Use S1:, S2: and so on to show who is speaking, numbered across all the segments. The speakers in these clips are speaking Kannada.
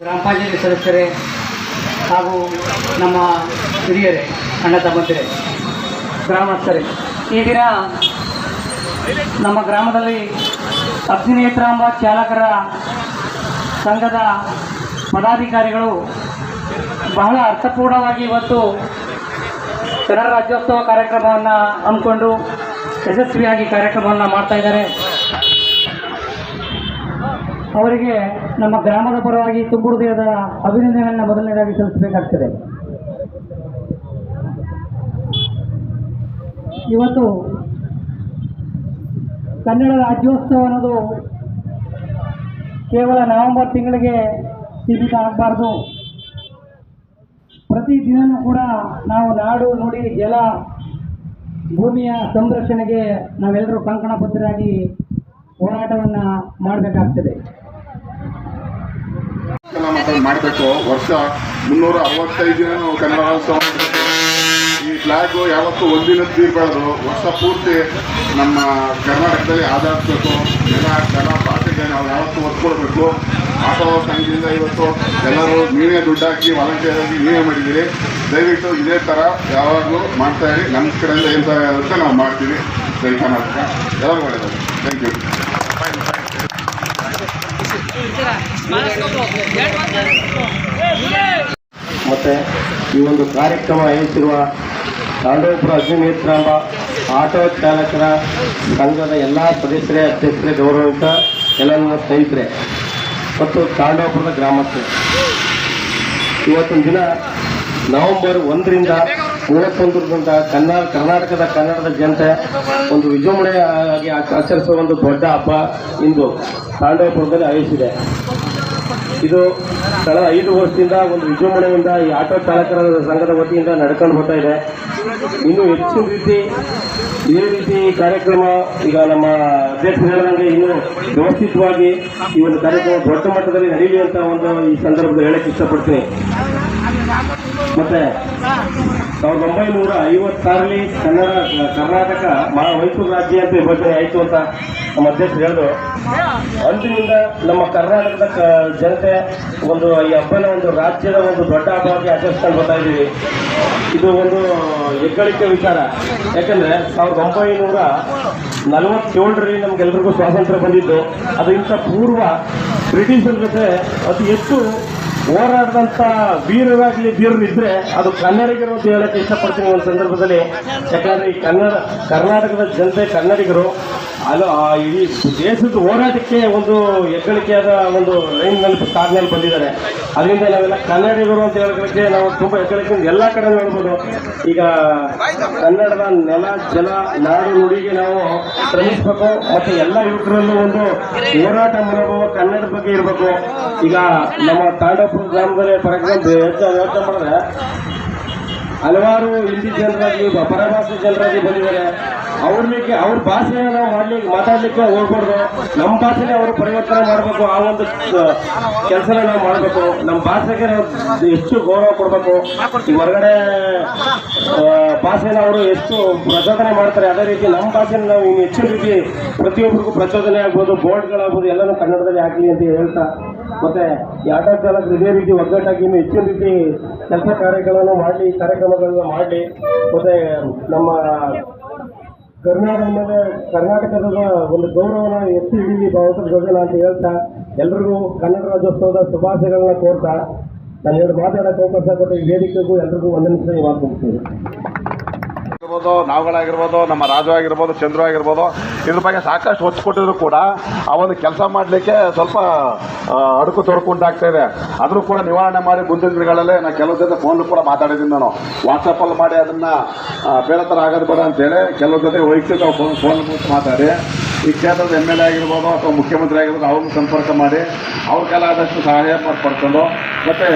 S1: ಗ್ರಾಮ ಪಂಚಾಯತಿ ಸದಸ್ಯರೇ ಹಾಗೂ ನಮ್ಮ ಹಿರಿಯರೇ, ಅಣ್ಣ ತಮ್ಮಂದಿರೇ, ಗ್ರಾಮಸ್ಥರೇ, ಈ ದಿನ ನಮ್ಮ ಗ್ರಾಮದಲ್ಲಿ ಅಗ್ನಿನೇತ್ರಾಂಬ ಚಾಲಕರ ಸಂಘದ ಪದಾಧಿಕಾರಿಗಳು ಬಹಳ ಅರ್ಥಪೂರ್ಣವಾಗಿ ಇವತ್ತು ರಾಜ್ಯೋತ್ಸವ ಕಾರ್ಯಕ್ರಮವನ್ನು ಹಮ್ಮಿಕೊಂಡು ಯಶಸ್ವಿಯಾಗಿ ಕಾರ್ಯಕ್ರಮವನ್ನು ಮಾಡ್ತಾ ಇದ್ದಾರೆ. ಅವರಿಗೆ ನಮ್ಮ ಗ್ರಾಮದ ಪರವಾಗಿ ತುಂಬು ಹೃದಯದ ಅಭಿನಂದನೆಯನ್ನು ಮೊದಲನೇದಾಗಿ ಸಲ್ಲಿಸಬೇಕಾಗ್ತದೆ. ಇವತ್ತು ಕನ್ನಡ ರಾಜ್ಯೋತ್ಸವ ಅನ್ನೋದು ಕೇವಲ ನವೆಂಬರ್ ತಿಂಗಳಿಗೆ ಸೀಮಿತ ಆಗಬಾರ್ದು. ಪ್ರತಿ ದಿನವೂ ಕೂಡ ನಾವು ನಾಡು ನುಡಿ ಜಲ ಭೂಮಿಯ ಸಂರಕ್ಷಣೆಗೆ ನಾವೆಲ್ಲರೂ ಕಂಕಣಬದ್ಧರಾಗಿ ಹೋರಾಟವನ್ನು ಮಾಡಬೇಕಾಗ್ತದೆ.
S2: ಕಾರ್ಯಕ್ರಮ ಮಾಡಬೇಕು ವರ್ಷ ಮುನ್ನೂರ ಅರವತ್ತೈದು ದಿನ ನಾವು ಕನ್ನಡ. ಈ ಫ್ಲಾಗ್ ಯಾವತ್ತೂ ಒಂದಿನ ತೀರ್ಬಾರ್ದು ವರ್ಷ ಪೂರ್ತಿ ನಮ್ಮ ಕರ್ನಾಟಕದಲ್ಲಿ ಆಧರಿಸಬೇಕು ಎಲ್ಲ ಕನ್ನಡ ಭಾಷೆಗೆ ನಾವು ಯಾವತ್ತೂ ಒತ್ಕೊಳ್ಬೇಕು ಆಟೋ ಸಂಘದಿಂದ ಇವತ್ತು ಎಲ್ಲರೂ ನೀವೇ ದುಡ್ಡು ಹಾಕಿ ವಾಲಂಟಿಯರ್ ಆಗಿ ನೀವೇ ಮಾಡಿದ್ದೀರಿ. ದಯವಿಟ್ಟು ಇದೇ ಥರ ಯಾವಾಗಲೂ ಮಾಡ್ತಾ ಇರಿ. ನಮ್ಮ ಕಡೆಯಿಂದ ಏನು ಸಹಾಯ ಆಗುತ್ತೆ ನಾವು ಮಾಡ್ತೀವಿ. ಕರ್ನಾಟಕ. ಎಲ್ಲರೂ ಒಳ್ಳೆಯದು ಥ್ಯಾಂಕ್ ಯು
S3: ಮತ್ತು ಈ ಒಂದು ಕಾರ್ಯಕ್ರಮ ಆಯೋಜಿಸಿರುವ ತಾಂಡವಪುರ ಅಗ್ನಿನೇತ್ರಾಂಬ ಆಟೋ ಚಾಲಕರ ಸಂಘದ ಎಲ್ಲ ಸದಸ್ಯರೇ, ಅಧ್ಯಕ್ಷರೇ ಗೌರವಿತ ಎಲ್ಲ ನನ್ನ ಸ್ನೇಹಿತರೆ. ಮತ್ತು ತಾಂಡವಪುರದ ಗ್ರಾಮಸ್ಥರು. ಇವತ್ತಿನ ದಿನ ನವೆಂಬರ್ ಒಂದರಿಂದ ಮೂವತ್ತೊಂದರಿಂದ ಕನ್ನಡ, ಕರ್ನಾಟಕದ ಕನ್ನಡದ ಜನತೆ ಒಂದು ವಿಜೃಂಭಣೆ ಆಗಿ ಆಚರಿಸುವ ಒಂದು ದೊಡ್ಡ ಹಬ್ಬ ಇಂದು ತಾಂಡವಪುರದಲ್ಲಿ ಆಯೋಜಿಸಿದೆ. ಇದು ಕಳೆದ ಐದು ವರ್ಷದಿಂದ ಒಂದು ವಿಜೃಂಭಣೆಯಿಂದ ಈ ಆಟೋ ಚಾಲಕರ ಸಂಘದ ವತಿಯಿಂದ ನಡ್ಕೊಂಡು ಬರ್ತಾ ಇದೆ. ಇನ್ನೂ ಹೆಚ್ಚಿನ ರೀತಿ ಇದೇ ರೀತಿ ಕಾರ್ಯಕ್ರಮ ಈಗ ನಮ್ಮ ಅಧ್ಯಕ್ಷರು ಹೇಳಿದಂಗೆ ಇನ್ನು ವ್ಯವಸ್ಥಿತವಾಗಿ ಈ ಒಂದು ಕಾರ್ಯಕ್ರಮ ದೊಡ್ಡ ಮಟ್ಟದಲ್ಲಿ ನಡೆಯಲಿ ಅಂತ ಒಂದು ಈ ಸಂದರ್ಭದಲ್ಲಿ ಹೇಳಕ್ಕೆ ಇಷ್ಟಪಡ್ತೀನಿ. ಮತ್ತೆ ಸಾವಿರದ ಒಂಬೈನೂರ ಐವತ್ತಾರಲ್ಲಿ ಕನ್ನಡ, ಕರ್ನಾಟಕ ಮಹಾ ಮೈಸೂರು ರಾಜ್ಯ ಅಂತ ವಿಭಜನೆ ಆಯಿತು ಅಂತ ನಮ್ಮ ಅಧ್ಯಕ್ಷರು ಹೇಳಿದ್ರು. ಅಂದಿನಿಂದ ನಮ್ಮ ಕರ್ನಾಟಕದ ಜನತೆ ಒಂದು ಈ ಹಬ್ಬನ ಒಂದು ರಾಜ್ಯದ ಒಂದು ದೊಡ್ಡ ಹಬ್ಬವಾಗಿ ಆಚರಿಸ್ಕೊಂಡು ಬರ್ತಾ ಇದ್ದೀವಿ. ಇದು ಒಂದು ಹೆಗ್ಗಳಿಕೆ ವಿಚಾರ. ಯಾಕಂದ್ರೆ ಸಾವಿರದ ಒಂಬೈನೂರ ನಲವತ್ತೇಳರಲ್ಲಿ ನಮ್ಗೆಲ್ರಿಗೂ ಸ್ವಾತಂತ್ರ್ಯ ಬಂದಿದ್ದು. ಅದಕ್ಕಿಂತ ಪೂರ್ವ ಬ್ರಿಟಿಷರ ಜೊತೆ ಅತಿ ಹೆಚ್ಚು ಹೋರಾಡಿದಂಥ ವೀರರಾಗಲಿ ವೀರರಿದ್ರೆ ಅದು ಕನ್ನಡಿಗರು ಅಂತ ಹೇಳಕ್ಕೆ ಇಷ್ಟಪಡ್ತೀನಿ ಒಂದು ಸಂದರ್ಭದಲ್ಲಿ ಯಾಕಂದ್ರೆ ಈ ಕನ್ನಡ, ಕರ್ನಾಟಕದ ಜನತೆ ಕನ್ನಡಿಗರು. ಅಲ್ಲ ಇಡೀ ದೇಶದ ಹೋರಾಟಕ್ಕೆ ಒಂದು ಹೆಗ್ಗಳಿಕೆಯಾದ ಒಂದು ಲೈನ್ನಲ್ಲಿ ಕಾರ್ನಲ್ಲಿ ಬಂದಿದ್ದಾರೆ. ಅದರಿಂದ ನಾವೆಲ್ಲ ಕನ್ನಡಿಗರು ಅಂತ ಹೇಳೋದಕ್ಕೆ ನಾವು ತುಂಬ ಹೆಗ್ಗಳಿಕೆ ಎಲ್ಲ ಕಡೆ ನೋಡ್ಬೋದು. ಈಗ ಕನ್ನಡದ ನೆಲ, ಜಲ, ನಾಡು, ನುಡಿಗೆ ನಾವು ಶ್ರಮಿಸಬೇಕು. ಮತ್ತೆ ಎಲ್ಲ ಯುವಕರಲ್ಲೂ ಒಂದು ಹೋರಾಟ ಮನೋಭಾವ ಕನ್ನಡ ಬಗ್ಗೆ ಇರಬೇಕು. ಈಗ ನಮ್ಮ ತಾಂಡಪುರ ಗ್ರಾಮದಲ್ಲಿ ಫಾರ್ ಎಕ್ಸಾಂಪಲ್ ಯೋಚನೆ ಮಾಡಿದ್ರೆ ಹಲವಾರು ಹಿಂದಿ ಜನರಾಗಿ ಪರಭಾಷೆ ಜನರಾಗಿ ಬಂದಿದ್ದಾರೆ. ಅವ್ರಿಗೆ ಅವ್ರ ಭಾಷೆನ ನಾವು ಮಾಡ್ಲಿಕ್ಕೆ, ಮಾತಾಡ್ಲಿಕ್ಕೆ ಹೋಗ್ಬಾರ್ದು. ನಮ್ಮ ಭಾಷೆನೇ ಅವರು ಪರಿವರ್ತನೆ ಮಾಡಬೇಕು, ಆ ಒಂದು ಕೆಲಸನ ನಾವು ಮಾಡಬೇಕು. ನಮ್ಮ ಭಾಷೆಗೆ ನಾವು ಹೆಚ್ಚು ಗೌರವ ಕೊಡಬೇಕು. ಈ ಹೊರಗಡೆ ಭಾಷೆನ ಅವರು ಎಷ್ಟು ಪ್ರಚೋದನೆ ಮಾಡ್ತಾರೆ. ಅದೇ ರೀತಿ ನಮ್ಮ ಭಾಷೆನ ನಾವು ಇನ್ನು ಹೆಚ್ಚಿನ ರೀತಿ ಪ್ರತಿಯೊಬ್ಬರಿಗೂ ಪ್ರಚೋದನೆ ಆಗ್ಬೋದು, ಬೋರ್ಡ್ಗಳಾಗ್ಬೋದು, ಎಲ್ಲನೂ ಕನ್ನಡದಲ್ಲಿ ಹಾಕಲಿ ಅಂತ ಹೇಳ್ತಾ, ಮತ್ತೆ ಆಟೋ ಚಾಲಕರು ಇದೇ ರೀತಿ ಒಗ್ಗಟ್ಟಾಗಿ ಇನ್ನು ಹೆಚ್ಚಿನ ರೀತಿ ಕೆಲಸ ಕಾರ್ಯಗಳನ್ನು ಮಾಡಲಿ, ಕಾರ್ಯಕ್ರಮಗಳನ್ನು ಮಾಡಲಿ, ಮತ್ತೆ ನಮ್ಮ ಕರ್ನಾಟಕದ ಕರ್ನಾಟಕದ ಒಂದು ಗೌರವನ ಎತ್ತಿ ಹಿಡಿದಿ ಭಾರತದ ಗಗನ ಅಂತ ಹೇಳ್ತಾ ಎಲ್ರಿಗೂ ಕನ್ನಡ ರಾಜ್ಯೋತ್ಸವದ ಶುಭಾಶಯಗಳನ್ನ ಕೋರ್ತಾ. ನಾನು ಎರಡು ಮಾತಾಡೋಕೆ ಅವಕಾಶ ಕೊಟ್ಟು ಈ ವೇದಿಕೆಗೂ ಎಲ್ರಿಗೂ ಒಂದನೇ ಸರಿ ಮಾತು
S4: ಇರ್ಬೋದು ನಾವುಗಳಾಗಿರ್ಬೋದು ನಮ್ಮ ರಾಜು ಆಗಿರ್ಬೋದು, ಚಂದ್ರು ಆಗಿರ್ಬೋದು, ಇದ್ರ ಬಗ್ಗೆ ಸಾಕಷ್ಟು ಒತ್ತು ಕೊಟ್ಟಿದ್ರು ಕೂಡ ಆ ಒಂದು ಕೆಲಸ ಮಾಡಲಿಕ್ಕೆ ಸ್ವಲ್ಪ ಅಡುಕು ತೊಡಕು ಉಂಟಾಗ್ತಾ ಇದೆ. ಆದರೂ ಕೂಡ ನಿವಾರಣೆ ಮಾಡಿ ಮುಂದಿನ ದಿನಗಳಲ್ಲಿ ನಾನು ಕೆಲವು ಜೊತೆ ಫೋನ್ ಕೂಡ ಮಾತಾಡಿದ್ದೀನಿ ನಾನು. ವಾಟ್ಸಪ್ಪಲ್ಲಿ ಮಾಡಿ ಅದನ್ನ ಬೇರೆ ಥರ ಆಗೋದು ಬೇಡ ಅಂತೇಳಿ ಕೆಲವು ಜೊತೆ ವೈಯಕ್ತಿಕ ಫೋನ್ ಫೋನ್ ಮಾತಾಡಿ. ಈ ಕ್ಷೇತ್ರದ ಎಂ ಎಲ್ ಎ ಆಗಿರ್ಬೋದು ಅಥವಾ ಮುಖ್ಯಮಂತ್ರಿ ಆಗಿರ್ಬೋದು, ಅವ್ರನ್ನ ಸಂಪರ್ಕ ಮಾಡಿ ಅವ್ರ ಆದಷ್ಟು ಸಹಾಯ ಮಾಡಿ ಪಡ್ಕೊಂಡು, ಮತ್ತು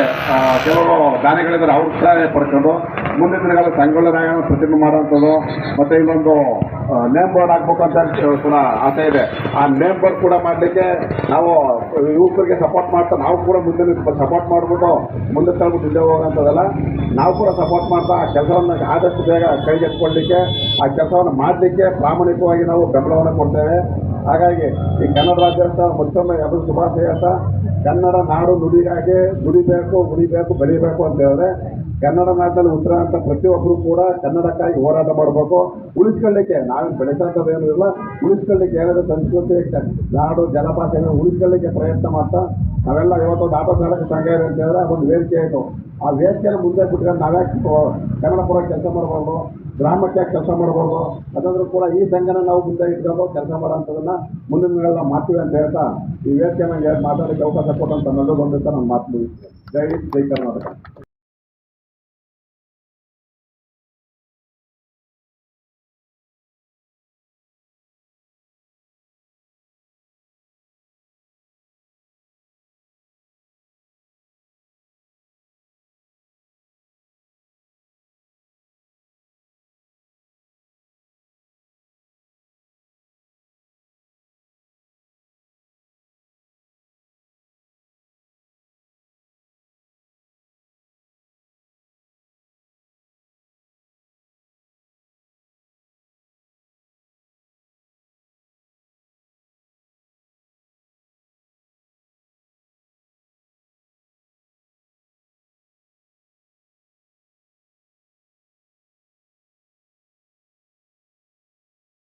S4: ಕೆಲವರು ದಾನಿಗಳಿದ್ದಾರೆ ಅವ್ರ ಸಹಾಯ ಪಡ್ಕೊಂಡು ಮುಂದಿನ ದಿನಗಳ ಸಂಗೊಳ್ಳ ಪ್ರತಿಮೆ ಮಾಡುವಂಥದ್ದು. ಮತ್ತೆ ಇನ್ನೊಂದು ನೇಮ್ ಬೋರ್ಡ್ ಹಾಕ್ಬೇಕಂತ ಕೂಡ ಆಸೆ ಇದೆ. ಆ ನೇಮ್ ಬೋರ್ಡ್ ಕೂಡ ಮಾಡಲಿಕ್ಕೆ ನಾವು, ಯುವಕರಿಗೆ ಸಪೋರ್ಟ್ ಮಾಡ್ತಾ, ನಾವು ಕೂಡ ಮುಂದೆ ಸಪೋರ್ಟ್ ಮಾಡಿಬಿಟ್ಟು ಮುಂದೆ ತಳ್ಬಿಟ್ಟು ಹಿಂದೆ ಹೋಗುವಂಥದ್ದಲ್ಲ ನಾವು ಕೂಡ ಸಪೋರ್ಟ್ ಮಾಡ್ತಾ, ಆ ಕೆಲಸವನ್ನು ಆದಷ್ಟು ಬೇಗ ಕೈಗೆತ್ಕೊಳ್ಳಿಕ್ಕೆ ಆ ಕೆಲಸವನ್ನು ಮಾಡಲಿಕ್ಕೆ ಪ್ರಾಮಾಣಿಕವಾಗಿ ನಾವು ಬೆಂಬಲವನ್ನು ಕೊಡ್ತೇವೆ. ಹಾಗಾಗಿ ಈ ಕನ್ನಡ ರಾಜ್ಯೋತ್ಸವ ಮತ್ತೊಮ್ಮೆ ಅದು ಶುಭಾಶಯ ಅಂತ. ಕನ್ನಡ ನಾಡು ನುಡಿಗಾಗಿ ನುಡಿಬೇಕು, ಉಳಿಬೇಕು ಬೆಳಿಬೇಕು ಅಂತ ಹೇಳಿದ್ರೆ ಕನ್ನಡ ನಾಡಿನಲ್ಲಿ ಅಂತ ಪ್ರತಿಯೊಬ್ಬರು ಕೂಡ ಕನ್ನಡಕ್ಕಾಗಿ ಹೋರಾಟ ಮಾಡಬೇಕು. ಉಳಿಸ್ಕೊಳ್ಳಿಕ್ಕೆ ನಾವೇನು ಬೆಳೆಸಂಥದ್ದೇನೂ ಇಲ್ಲ ಉಳಿಸ್ಕೊಳ್ಳಿಕ್ಕೆ ಏನಾದರೂ ಸಂಸ್ಕೃತಿ ನಾಡು ಜಲಪಾತಗಳನ್ನು ಉಳಿಸ್ಕೊಳ್ಳಿಕ್ಕೆ ಪ್ರಯತ್ನ ಮಾಡ್ತಾ ನಾವೆಲ್ಲ ಇವತ್ತೊಂದು ಆಟೋ ಚಾಲಕ ಸಂಘ ಇದೆ ಅಂತ ಹೇಳಿದ್ರೆ ಅದೊಂದು ವೇದಿಕೆ ಆಯಿತು. ಆ ವೇದಿಕೆಯನ್ನು ಮುಂದೆ ಬಿಟ್ಕೊಂಡು ನಾವ್ಯಾಕೆ ಕನ್ನಡ ಪರ ಕೆಲಸ ಮಾಡಬಾರ್ದು? ಗ್ರಾಮಕ್ಕೆ ಕೆಲಸ ಮಾಡಬಾರ್ದು? ಅದಾದರೂ ಕೂಡ ಈ ಸಂಘನ ನಾವು ಮುಂದೆ ಇಟ್ಕೊಂಡು ಕೆಲಸ ಮಾಡೋಂಥದ್ದನ್ನ ಮುಂದಿನ ದಿನಗಳೆಲ್ಲ ಮಾಡ್ತೀವಿ ಅಂತ ಹೇಳ್ತಾ ಈ ವೇದಿಕೆ ನನಗೆ ಮಾತಾಡೋಕ್ಕೆ ಅವಕಾಶ ಕೊಟ್ಟಂತ ನಲ್ಲೂ ಬಂದಂತ ನಾನು ಮಾತು ಜೈ ಜೈ ಕರ್ನಾಟಕ.